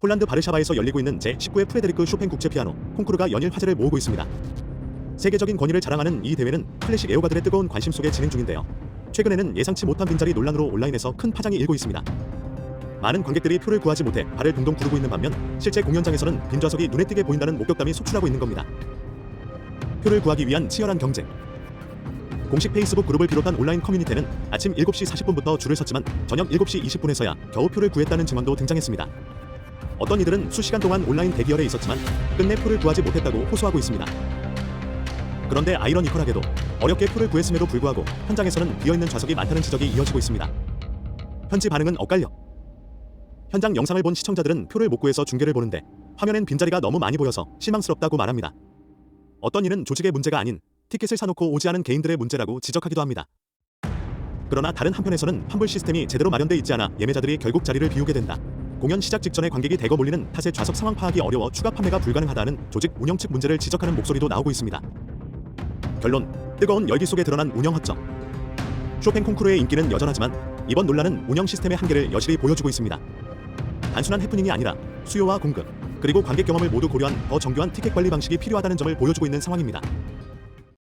폴란드 바르샤바에서 열리고 있는 제19회 프레데리크 쇼팽 국제 피아노 콩쿠르가 연일 화제를 모으고 있습니다. 세계적인 권위를 자랑하는 이 대회는 클래식 애호가들의 뜨거운 관심 속에 진행 중인데요. 최근에는 예상치 못한 빈자리 논란으로 온라인에서 큰 파장이 일고 있습니다. 많은 관객들이 표를 구하지 못해 발을 동동 구르고 있는 반면 실제 공연장에서는 빈 좌석이 눈에 띄게 보인다는 목격담이 속출하고 있는 겁니다. 표를 구하기 위한 치열한 경쟁. 공식 페이스북 그룹을 비롯한 온라인 커뮤니티는 아침 7시 40분부터 줄을 섰지만 저녁 7시 20분에서야 겨우 표를 구했다는 증언도 등장했습니다. 어떤 이들은 수시간 동안 온라인 대기열에 있었지만 끝내 표를 구하지 못했다고 호소하고 있습니다. 그런데 아이러니컬하게도 어렵게 표를 구했음에도 불구하고 현장에서는 비어있는 좌석이 많다는 지적이 이어지고 있습니다. 현지 반응은 엇갈려. 현장 영상을 본 시청자들은 표를 못 구해서 중계를 보는데 화면엔 빈자리가 너무 많이 보여서 실망스럽다고 말합니다. 어떤 이는 조직의 문제가 아닌 티켓을 사놓고 오지 않은 개인들의 문제라고 지적하기도 합니다. 그러나 다른 한편에서는 환불 시스템이 제대로 마련돼 있지 않아 예매자들이 결국 자리를 비우게 된다. 공연 시작 직전에 관객이 대거 몰리는 탓에 좌석 상황 파악이 어려워 추가 판매가 불가능하다는 조직 운영 측 문제를 지적하는 목소리도 나오고 있습니다. 결론 뜨거운 열기 속에 드러난 운영 허점. 쇼팽 콩쿠르의 인기는 여전하지만 이번 논란은 운영 시스템의 한계를 여실히 보여주고 있습니다. 단순한 해프닝이 아니라 수요와 공급 그리고 관객 경험을 모두 고려한 더 정교한 티켓 관리 방식이 필요하다는 점을 보여주고 있는 상황입니다.